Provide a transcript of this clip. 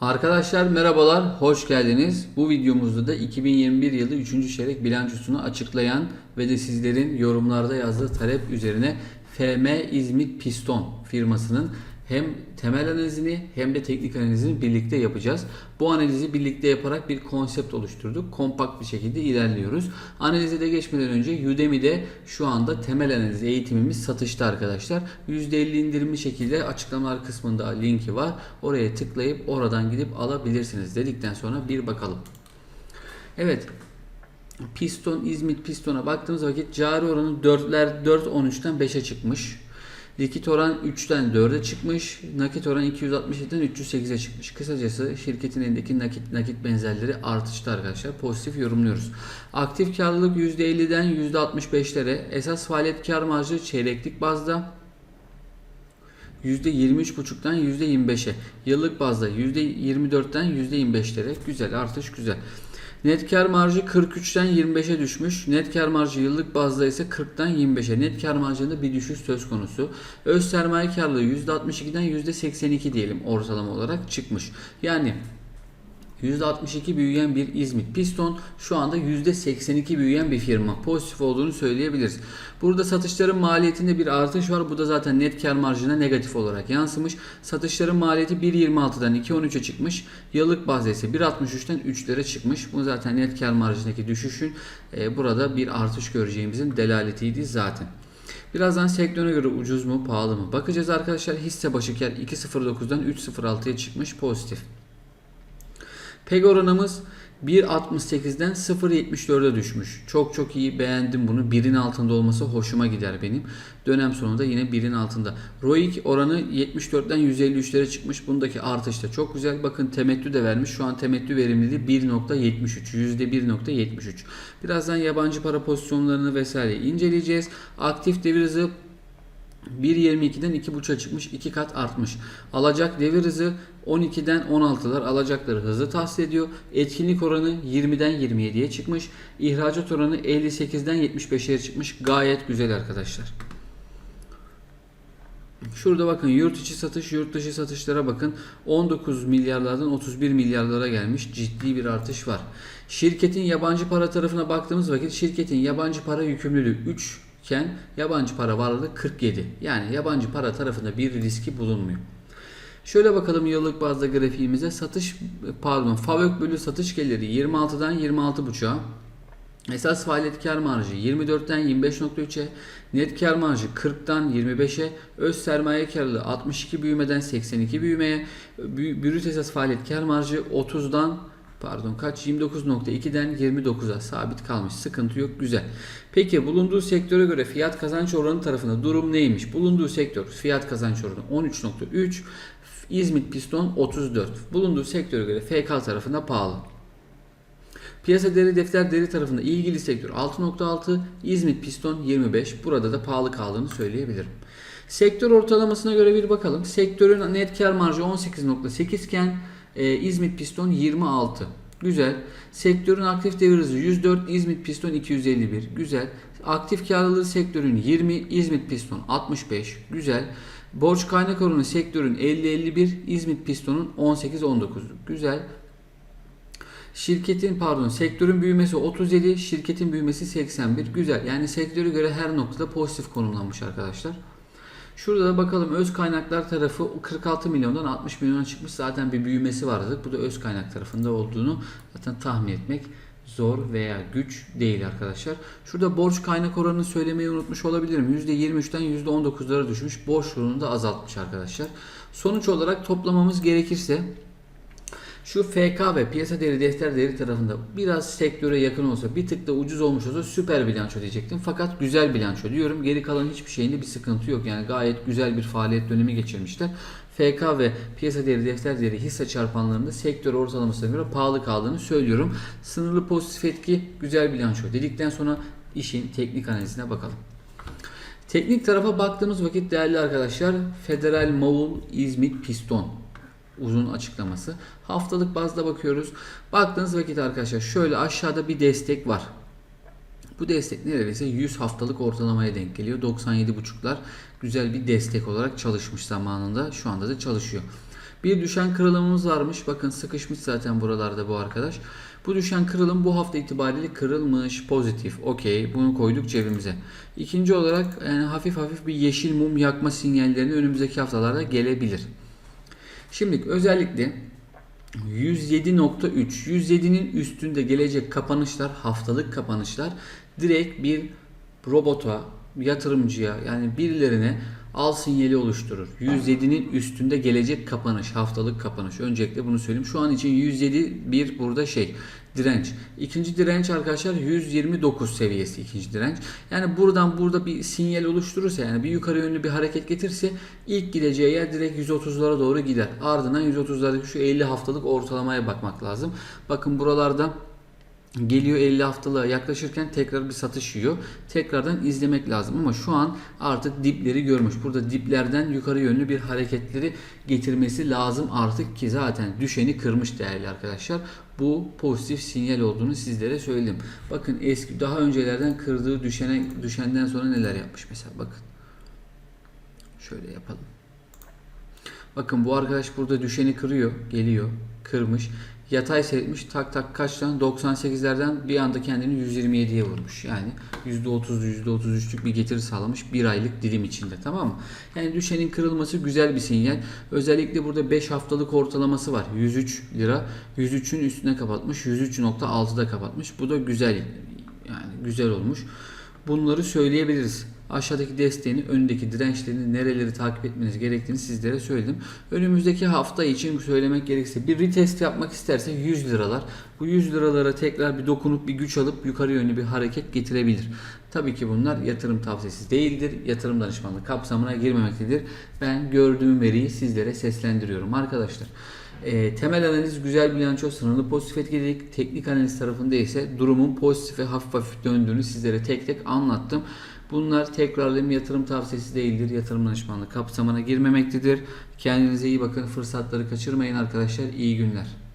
Arkadaşlar merhabalar, hoş geldiniz. Bu videomuzda da 2021 yılı 3. çeyrek bilançosunu açıklayan ve de sizlerin yorumlarda yazdığı talep üzerine FM İzmit Piston firmasının hem temel analizini hem de teknik analizini birlikte yapacağız. Bu analizi birlikte yaparak bir konsept oluşturduk. Kompakt bir şekilde ilerliyoruz. Analize de geçmeden önce Udemy'de şu anda temel analiz eğitimimiz satışta arkadaşlar. %50 indirimli şekilde açıklamalar kısmında linki var. Oraya tıklayıp oradan gidip alabilirsiniz dedikten sonra bir bakalım. Evet. Piston İzmit Piston'a baktığımız vakit cari oranı 4'ler 4.13'ten 5'e çıkmış. Likit oran 3'ten 4'e çıkmış. Nakit oran 267'den 308'e çıkmış. Kısacası şirketin elindeki nakit nakit benzerleri artışta arkadaşlar. Pozitif yorumluyoruz. Aktif karlılık %50'den %65'lere. Esas faaliyet kar marjı çeyreklik bazda %23,5'tan %25'e. Yıllık bazda %24'ten %25'lere. Güzel artış güzel. Net kar marjı 43'ten 25'e düşmüş. Net kar marjı yıllık bazda ise 40'tan 25'e. Net kar marjında bir düşüş söz konusu. Öz sermaye karlılığı %62'den %82 diyelim ortalama olarak çıkmış. Yani %62 büyüyen bir İzmit Piston şu anda %82 büyüyen bir firma. Pozitif olduğunu söyleyebiliriz. Burada satışların maliyetinde bir artış var. Bu da zaten net kar marjına negatif olarak yansımış. Satışların maliyeti 1.26'dan 2.13'e çıkmış. Yıllık bazda ise 1.63'ten 3'lere çıkmış. Bu zaten net kar marjındaki düşüşün e, burada bir artış göreceğimizin delaletiydi zaten. Birazdan sektöre göre ucuz mu pahalı mı? Bakacağız arkadaşlar. Hisse başı kar 2.09'dan 3.06'ya çıkmış pozitif. PEG oranımız 1.68'den 0.74'e düşmüş. Çok çok iyi beğendim bunu. 1'in altında olması hoşuma gider benim. Dönem sonunda yine 1'in altında. ROIC oranı 74'ten 153'lere çıkmış. Bundaki artış da çok güzel. Bakın temettü de vermiş. Şu an temettü verimliliği 1.73. %1.73. Birazdan yabancı para pozisyonlarını vesaire inceleyeceğiz. Aktif devir hızı 1.22'den 2.5'a çıkmış. 2 kat artmış. Alacak devir hızı 12'den 16'lar alacakları hızlı tahsil ediyor. Etkinlik oranı 20'den 27'ye çıkmış. İhracat oranı 58'den 75'e çıkmış. Gayet güzel arkadaşlar. Şurada bakın yurt içi satış, yurt dışı satışlara bakın. 19 milyarlardan 31 milyarlara gelmiş. Ciddi bir artış var. Şirketin yabancı para tarafına baktığımız vakit şirketin yabancı para yükümlülüğü 3 iken yabancı para varlığı 47. Yani yabancı para tarafında bir riski bulunmuyor. Şöyle bakalım yıllık bazda grafiğimize. Satış pardon FAVÖK bölü satış geliri 26'dan 26.5'a Esas faaliyet kar marjı 24'ten 25.3'e, net kar marjı 40'tan 25'e, öz sermaye karlılığı 62 büyümeden 82 büyümeye, bü- brüt esas faaliyet kar marjı 30'dan pardon kaç 29.2'den 29'a sabit kalmış. Sıkıntı yok güzel. Peki bulunduğu sektöre göre fiyat kazanç oranı tarafında durum neymiş? Bulunduğu sektör fiyat kazanç oranı 13.3, İzmit Piston 34. Bulunduğu sektöre göre FK tarafında pahalı. Piyasa değeri defter değeri tarafında ilgili sektör 6.6, İzmit Piston 25. Burada da pahalı kaldığını söyleyebilirim. Sektör ortalamasına göre bir bakalım. Sektörün net kar marjı 18.8 iken e, İzmit Piston 26. Güzel. Sektörün aktif devir hızı 104, İzmit Piston 251. Güzel. Aktif karlılığı sektörün 20, İzmit Piston 65. Güzel. Borç kaynak oranı sektörün 50-51, İzmit Piston'un 18-19. Güzel. Şirketin pardon sektörün büyümesi 37, şirketin büyümesi 81. Güzel. Yani sektöre göre her noktada pozitif konumlanmış arkadaşlar. Şurada da bakalım öz kaynaklar tarafı 46 milyondan 60 milyona çıkmış. Zaten bir büyümesi vardı. Bu da öz kaynak tarafında olduğunu zaten tahmin etmek zor veya güç değil arkadaşlar. Şurada borç kaynak oranını söylemeyi unutmuş olabilirim. %23'ten %19'lara düşmüş. Borç oranını da azaltmış arkadaşlar. Sonuç olarak toplamamız gerekirse şu FK ve piyasa değeri defter değeri tarafında biraz sektöre yakın olsa bir tık da ucuz olmuş olsa süper bilanço diyecektim. Fakat güzel bilanço diyorum. Geri kalan hiçbir şeyinde bir sıkıntı yok. Yani gayet güzel bir faaliyet dönemi geçirmişler. FK ve piyasa değeri defter değeri hisse çarpanlarında sektör ortalamasına göre pahalı kaldığını söylüyorum. Sınırlı pozitif etki güzel bilanço dedikten sonra işin teknik analizine bakalım. Teknik tarafa baktığımız vakit değerli arkadaşlar Federal Moğol İzmit Piston uzun açıklaması. Haftalık bazda bakıyoruz. Baktığınız vakit arkadaşlar şöyle aşağıda bir destek var. Bu destek neredeyse 100 haftalık ortalamaya denk geliyor. 97.5'lar güzel bir destek olarak çalışmış zamanında. Şu anda da çalışıyor. Bir düşen kırılımımız varmış. Bakın sıkışmış zaten buralarda bu arkadaş. Bu düşen kırılım bu hafta itibariyle kırılmış. Pozitif. Okey. Bunu koyduk cebimize. İkinci olarak yani hafif hafif bir yeşil mum yakma sinyallerini önümüzdeki haftalarda gelebilir. Şimdi özellikle 107.3 107'nin üstünde gelecek kapanışlar haftalık kapanışlar direkt bir robota yatırımcıya yani birilerine al sinyali oluşturur. 107'nin üstünde gelecek kapanış haftalık kapanış. Öncelikle bunu söyleyeyim. Şu an için 107 bir burada şey direnç. İkinci direnç arkadaşlar 129 seviyesi ikinci direnç. Yani buradan burada bir sinyal oluşturursa yani bir yukarı yönlü bir hareket getirse ilk gideceği yer direkt 130'lara doğru gider. Ardından 130'lardaki şu 50 haftalık ortalamaya bakmak lazım. Bakın buralarda geliyor 50 haftalığa yaklaşırken tekrar bir satış yiyor. Tekrardan izlemek lazım ama şu an artık dipleri görmüş. Burada diplerden yukarı yönlü bir hareketleri getirmesi lazım artık ki zaten düşeni kırmış değerli arkadaşlar. Bu pozitif sinyal olduğunu sizlere söyledim. Bakın eski daha öncelerden kırdığı düşene düşenden sonra neler yapmış mesela bakın. Şöyle yapalım. Bakın bu arkadaş burada düşeni kırıyor, geliyor, kırmış. Yatay seyretmiş tak tak kaçtan 98'lerden bir anda kendini 127'ye vurmuş. Yani %30'lu %33'lük bir getiri sağlamış bir aylık dilim içinde tamam mı? Yani düşenin kırılması güzel bir sinyal. Özellikle burada 5 haftalık ortalaması var. 103 lira. 103'ün üstüne kapatmış. 103.6'da kapatmış. Bu da güzel. Yani güzel olmuş. Bunları söyleyebiliriz. Aşağıdaki desteğini, önündeki dirençlerini, nereleri takip etmeniz gerektiğini sizlere söyledim. Önümüzdeki hafta için söylemek gerekirse bir retest yapmak isterse 100 liralar. Bu 100 liralara tekrar bir dokunup bir güç alıp yukarı yönlü bir hareket getirebilir. Tabii ki bunlar yatırım tavsiyesi değildir. Yatırım danışmanlığı kapsamına girmemektedir. Ben gördüğüm veriyi sizlere seslendiriyorum arkadaşlar. E, temel analiz güzel bilanço sınırlı pozitif etkileyik. Teknik analiz tarafında ise durumun pozitif hafif hafif döndüğünü sizlere tek tek anlattım. Bunlar tekrarlayayım yatırım tavsiyesi değildir. Yatırım danışmanlığı kapsamına girmemektedir. Kendinize iyi bakın. Fırsatları kaçırmayın arkadaşlar. İyi günler.